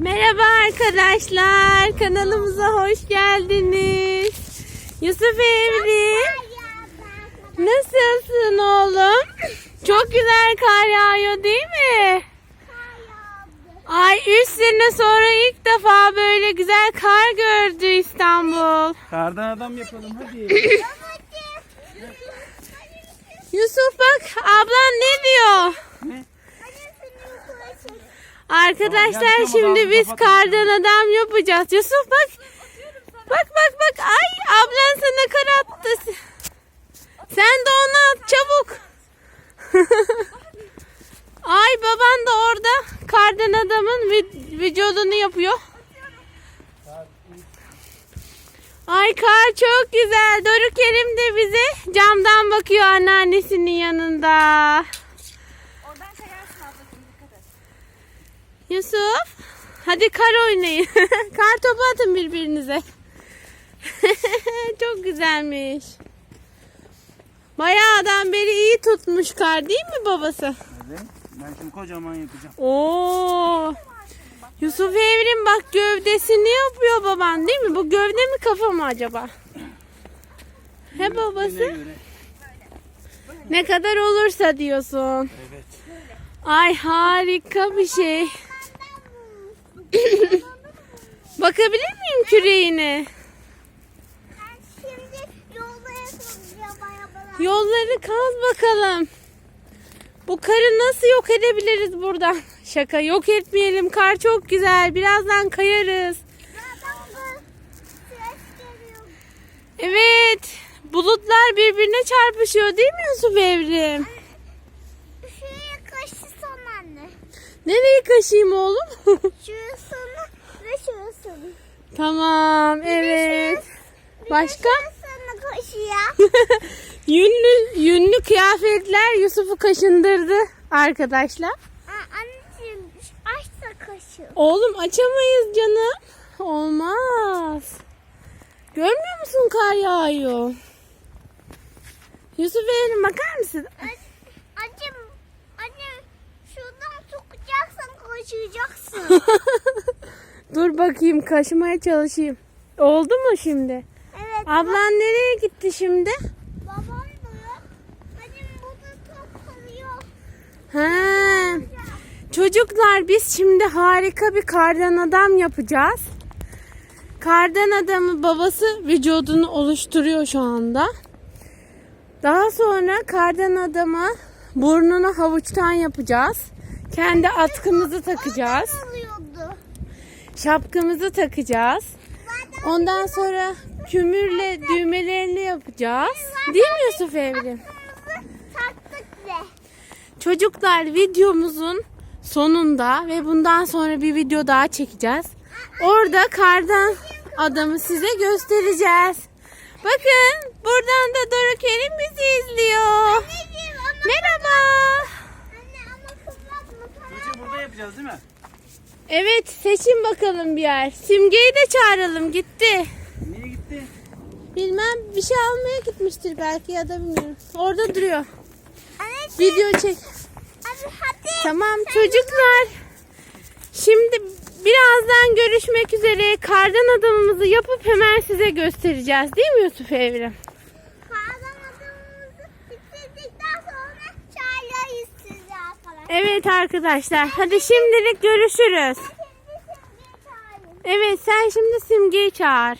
Merhaba arkadaşlar. Kanalımıza hoş geldiniz. Yusuf Evrim. Nasılsın oğlum? Çok güzel kar yağıyor değil mi? Ay 3 sene sonra ilk defa böyle güzel kar gördü İstanbul. Kardan adam yapalım hadi. Yusuf bak ablan ne diyor? ne? Arkadaşlar Tamam, yapacağım, şimdi biz kardan adam yapacağız. Yusuf bak. Bak bak bak. Ay ablan sana kar attı. Sen de onu at çabuk. Ay baban da orada kardan adamın vü- vücudunu yapıyor. Ay kar çok güzel. Doruk Kerim de bize camdan bakıyor anneannesinin yanında. Yusuf, hadi kar oynayın. kar topu atın birbirinize. Çok güzelmiş. Bayağıdan beri iyi tutmuş kar değil mi babası? Evet. Ben şimdi kocaman yapacağım. Oo. Yusuf Evrim bak gövdesini yapıyor baban değil mi? Bu gövde mi kafa mı acaba? He babası? Ne kadar olursa diyorsun. Evet. Ay harika bir şey. Bakabilir miyim küreğine? Arabalar. Yolları kaz bakalım. Bu karı nasıl yok edebiliriz buradan? Şaka yok etmeyelim. Kar çok güzel. Birazdan kayarız. Evet. Bulutlar birbirine çarpışıyor değil mi Yusuf Evrim? Şuraya kaşısam anne. Nereye kaşıyım oğlum? Şurasını ve şurasını. tamam. Evet. Başka? Şurasını kaşıya. yünlü, yünlü kıyafetler Yusuf'u kaşındırdı arkadaşlar. Aa, Anneciğim aç da kaşı. Oğlum açamayız canım. Olmaz. Görmüyor musun kar yağıyor? Yusuf Evrim bakar mısın? Anneciğim, Dur bakayım kaşımaya çalışayım. Oldu mu şimdi? evet. Ablan nereye gitti şimdi? Babam da yok. Annem burada top kalıyor. Ha. Çocuklar biz şimdi harika bir kardan adam yapacağız. Kardan adamı babası vücudunu oluşturuyor şu anda. Daha sonra kardan adama burnunu havuçtan yapacağız. Kendi atkımızı takacağız. Şapkamızı takacağız. Ondan sonra kümürle düğmelerini yapacağız. Değil mi Yusuf Evrim? Kırmızı taktık ve. Çocuklar videomuzun sonunda ve bundan sonra bir video daha çekeceğiz. Orada kardan adamı size göstereceğiz. Bakın buradan da Doruk Kerim bizi izliyor. Anneciğim Merhaba. anne ama kızlatma sana. Tuğçe burada yapacağız değil mi? Evet seçin bakalım bir yer. Simge'yi de çağıralım gitti. Niye gitti? Bilmem bir şey almaya gitmiştir belki ya da bilmiyorum. Orada duruyor. Anneciğim Video çek. hadi hadi. Tamam çocuklar. Şimdi birazdan görüşmek üzere. Kardan adamımızı yapıp hemen size göstereceğiz. Değil mi Yusuf Evrim? Kahraman adamımızı bitirdikten sonra çaylayız sizi arkadaşlar. Evet arkadaşlar. Hadi şimdilik görüşürüz. Evet sen şimdi Simge'yi çağır.